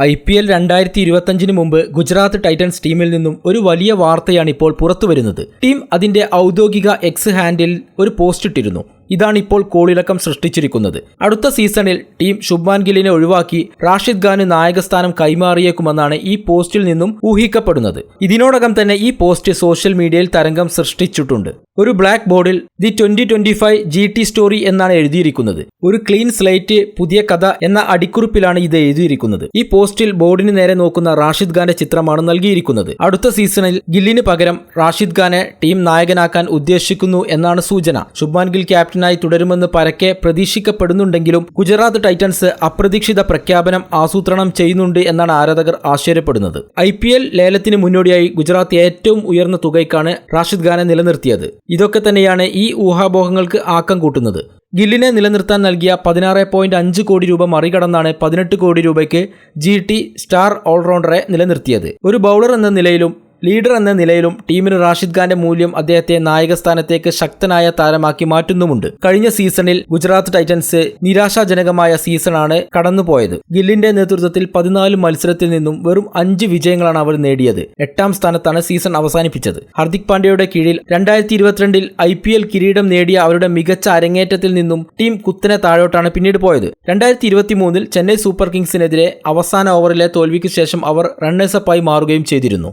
I P L രണ്ടായിരത്തി ഇരുപത്തഞ്ചിന് മുമ്പ് ഗുജറാത്ത് ടൈറ്റൻസ് ടീമിൽ നിന്നും ഒരു വലിയ വാർത്തയാണ് ഇപ്പോൾ പുറത്തുവരുന്നത്. ടീം അതിന്റെ ഔദ്യോഗിക എക്സ് ഹാൻഡിൽ ഒരു പോസ്റ്റ് ഇട്ടിരുന്നു. ഇതാണ് ഇപ്പോൾ കോളിളക്കം സൃഷ്ടിച്ചിരിക്കുന്നത്. അടുത്ത സീസണിൽ ടീം ശുഭ്മാൻ ഗില്ലിനെ ഒഴിവാക്കി റാഷിദ് ഖാന് നായകസ്ഥാനം കൈമാറിയേക്കുമെന്നാണ് ഈ പോസ്റ്റിൽ നിന്നും ഊഹിക്കപ്പെടുന്നത്. ഇതിനോടകം തന്നെ ഈ പോസ്റ്റ് സോഷ്യൽ മീഡിയയിൽ തരംഗം സൃഷ്ടിച്ചിട്ടുണ്ട്. ഒരു ബ്ലാക്ക് ബോർഡിൽ the twenty twenty five G T story എന്നാണ് എഴുതിയിരിക്കുന്നത്. ഒരു ക്ലീൻ സ്ലൈറ്റ് പുതിയ കഥ എന്ന അടിക്കുറിപ്പിലാണ് ഇത് എഴുതിയിരിക്കുന്നത്. ഈ പോസ്റ്റിൽ ബോർഡിന് നേരെ നോക്കുന്ന റാഷിദ് ഖാന്റെ ചിത്രമാണ് നൽകിയിരിക്കുന്നത്. അടുത്ത സീസണിൽ ഗില്ലിന് പകരം റാഷിദ് ഖാനെ ടീം നായകനാക്കാൻ ഉദ്ദേശിക്കുന്നു എന്നാണ് സൂചന. ശുഭ്മാൻ ഗിൽ ക്യാപ്റ്റനായി തുടരുമെന്ന് പരക്കെ പ്രതീക്ഷിക്കപ്പെടുന്നുണ്ടെങ്കിലും ഗുജറാത്ത് ടൈറ്റൻസ് അപ്രതീക്ഷിത പ്രഖ്യാപനം ആസൂത്രണം ചെയ്യുന്നുണ്ട് എന്നാണ് ആരാധകർ ആശ്ചര്യപ്പെടുന്നത്. ഐ പി എൽ ലേലത്തിന് മുന്നോടിയായി ഗുജറാത്ത് ഏറ്റവും ഉയർന്ന തുകയ്ക്കാണ് റാഷിദ് ഖാനെ നിലനിർത്തിയത്. ഇതൊക്കെ തന്നെയാണ് ഈ ഊഹാപോഹങ്ങൾക്ക് ആക്കം കൂട്ടുന്നത്. ഗില്ലിനെ നിലനിർത്താൻ നൽകിയ പതിനാറ് പോയിന്റ് അഞ്ച് കോടി രൂപ മറികടന്നാണ് പതിനെട്ട് കോടി രൂപയ്ക്ക് ജി ടി സ്റ്റാർ ഓൾറൗണ്ടറെ നിലനിർത്തിയത്. ഒരു ബൗളർ എന്ന നിലയിലും ലീഡർ എന്ന നിലയിലും ടീമിന് റാഷിദ് ഖാന്റെ മൂല്യം അദ്ദേഹത്തെ നായകസ്ഥാനത്തേക്ക് ശക്തനായ താരമാക്കി മാറ്റുന്നുമുണ്ട്. കഴിഞ്ഞ സീസണിൽ ഗുജറാത്ത് ടൈറ്റൻസ് നിരാശാജനകമായ സീസണാണ് കടന്നുപോയത്. ഗില്ലിന്റെ നേതൃത്വത്തിൽ പതിനാല് മത്സരത്തിൽ നിന്നും വെറും അഞ്ച് വിജയങ്ങളാണ് അവർ നേടിയത്. എട്ടാം സ്ഥാനത്താണ് സീസൺ അവസാനിപ്പിച്ചത്. ഹർദിക് പാണ്ഡ്യയുടെ കീഴിൽ രണ്ടായിരത്തി ഇരുപത്തിരണ്ടിൽ ഐ പി എൽ കിരീടം നേടിയ അവരുടെ മികച്ച അരങ്ങേറ്റത്തിൽ നിന്നും ടീം കുത്തനെ താഴോട്ടാണ് പിന്നീട് പോയത്. രണ്ടായിരത്തി ഇരുപത്തി മൂന്നിൽ ചെന്നൈ സൂപ്പർ കിങ്സിനെതിരെ അവസാന ഓവറിലെ തോൽവിക്ക് ശേഷം അവർ റണ്ണേഴ്സപ്പായി മാറുകയും ചെയ്തിരുന്നു.